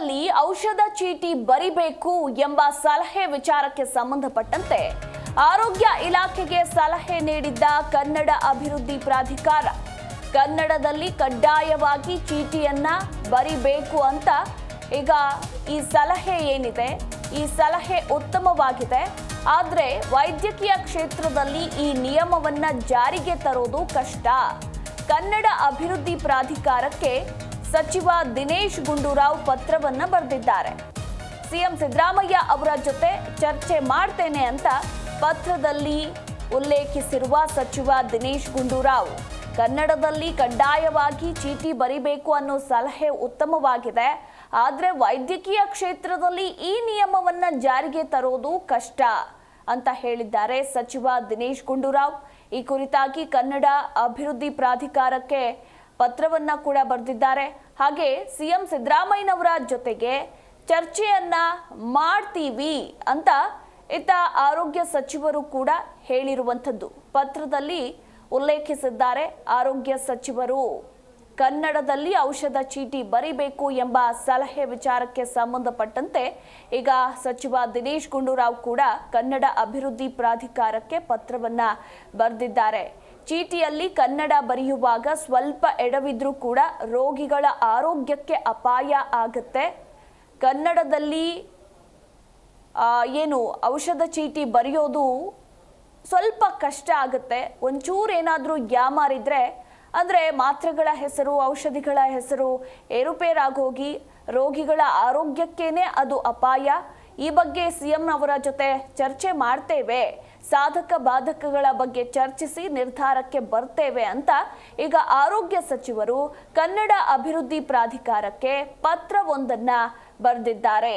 ಕನ್ನಡದಲ್ಲಿ ಔಷಧ ಚೀಟಿ ಬರಿಬೇಕು ಎಂಬ ಸಲಹೆ ವಿಚಾರಕ್ಕೆ ಸಂಬಂಧಪಟ್ಟಂತೆ ಆರೋಗ್ಯ ಇಲಾಖೆಗೆ ಸಲಹೆ ನೀಡಿದ್ದ ಕನ್ನಡ ಅಭಿವೃದ್ಧಿ ಪ್ರಾಧಿಕಾರ. ಕನ್ನಡದಲ್ಲಿ ಕಡ್ಡಾಯವಾಗಿ ಚೀಟಿಯನ್ನ ಬರಿಬೇಕು ಅಂತ ಈಗ ಈ ಸಲಹೆ ಏನಿದೆ? ಈ ಸಲಹೆ ಉತ್ತಮವಾಗಿದೆ. ಆದರೆ ವೈದ್ಯಕೀಯ ಕ್ಷೇತ್ರದಲ್ಲಿ ಈ ನಿಯಮವನ್ನ ಜಾರಿಗೆ ತರೋದು ಕಷ್ಟ. ಕನ್ನಡ ಅಭಿವೃದ್ಧಿ ಪ್ರಾಧಿಕಾರಕ್ಕೆ ಸಚಿವ ದಿನೇಶ್ ಗುಂಡೂರಾವ್ ಪತ್ರವನ್ನ ಬರೆದಿದ್ದಾರೆ. ಸಿಎಂ ಸಿದ್ದರಾಮಯ್ಯ ಅವರ ಜೊತೆ ಚರ್ಚೆ ಮಾಡ್ತೇನೆ ಅಂತ ಪತ್ರದಲ್ಲಿ ಉಲ್ಲೇಖಿಸಿರುವ ಸಚಿವ ದಿನೇಶ್ ಗುಂಡೂರಾವ್, ಕನ್ನಡದಲ್ಲಿ ಕಡ್ಡಾಯವಾಗಿ ಚೀಟಿ ಬರಿಬೇಕು ಅನ್ನೋ ಸಲಹೆ ಉತ್ತಮವಾಗಿದೆ. ಆದರೆ ವೈದ್ಯಕೀಯ ಕ್ಷೇತ್ರದಲ್ಲಿ ಈ ನಿಯಮವನ್ನ ಜಾರಿಗೆ ತರೋದು ಕಷ್ಟ ಅಂತ ಹೇಳಿದ್ದಾರೆ ಸಚಿವ ದಿನೇಶ್ ಗುಂಡೂರಾವ್. ಈ ಕುರಿತಾಗಿ ಕನ್ನಡ ಅಭಿವೃದ್ಧಿ ಪ್ರಾಧಿಕಾರಕ್ಕೆ ಪತ್ರವನ್ನ ಕೂಡ ಬರೆದಿದ್ದಾರೆ. ಹಾಗೆ ಸಿಎಂ ಸಿದ್ದರಾಮಯ್ಯನವರ ಜೊತೆಗೆ ಚರ್ಚೆಯನ್ನ ಮಾಡ್ತೀವಿ ಅಂತ ಇತ್ತ ಆರೋಗ್ಯ ಸಚಿವರು ಕೂಡ ಹೇಳಿರುವಂಥದ್ದು. ಪತ್ರದಲ್ಲಿ ಉಲ್ಲೇಖಿಸಿದ್ದಾರೆ, ಆರೋಗ್ಯ ಸಚಿವರು ಕನ್ನಡದಲ್ಲಿ ಔಷಧ ಚೀಟಿ ಬರಿಬೇಕು ಎಂಬ ಸಲಹೆ ವಿಚಾರಕ್ಕೆ ಸಂಬಂಧಪಟ್ಟಂತೆ ಈಗ ಸಚಿವ ದಿನೇಶ್ ಗುಂಡೂರಾವ್ ಕೂಡ ಕನ್ನಡ ಅಭಿವೃದ್ಧಿ ಪ್ರಾಧಿಕಾರಕ್ಕೆ ಪತ್ರವನ್ನ ಬರೆದಿದ್ದಾರೆ. ಚೀಟಿಯಲ್ಲಿ ಕನ್ನಡ ಬರೆಯುವಾಗ ಸ್ವಲ್ಪ ಎಡವಿದ್ರೂ ಕೂಡ ರೋಗಿಗಳ ಆರೋಗ್ಯಕ್ಕೆ ಅಪಾಯ ಆಗುತ್ತೆ. ಕನ್ನಡದಲ್ಲಿ ಏನು ಔಷಧ ಚೀಟಿ ಬರೆಯೋದು ಸ್ವಲ್ಪ ಕಷ್ಟ ಆಗುತ್ತೆ. ಒಂಚೂರು ಏನಾದರೂ ಯಾಮಾರಿದ್ರೆ ಅಂದರೆ ಮಾತ್ರೆಗಳ ಹೆಸರು, ಔಷಧಿಗಳ ಹೆಸರು ಏರುಪೇರಾಗೋಗಿ ರೋಗಿಗಳ ಆರೋಗ್ಯಕ್ಕೇನೆ ಅದು ಅಪಾಯ. ಈ ಬಗ್ಗೆ ಸಿಎಂ ಅವರ ಜೊತೆ ಚರ್ಚೆ ಮಾಡ್ತೇವೆ. ಸಾಧಕ ಬಾಧಕಗಳ ಬಗ್ಗೆ ಚರ್ಚಿಸಿ ನಿರ್ಧಾರಕ್ಕೆ ಬರ್ತೇವೆ ಅಂತ ಈಗ ಆರೋಗ್ಯ ಸಚಿವರು ಕನ್ನಡ ಅಭಿವೃದ್ಧಿ ಪ್ರಾಧಿಕಾರಕ್ಕೆ ಪತ್ರವೊಂದನ್ನ ಬರೆದಿದ್ದಾರೆ.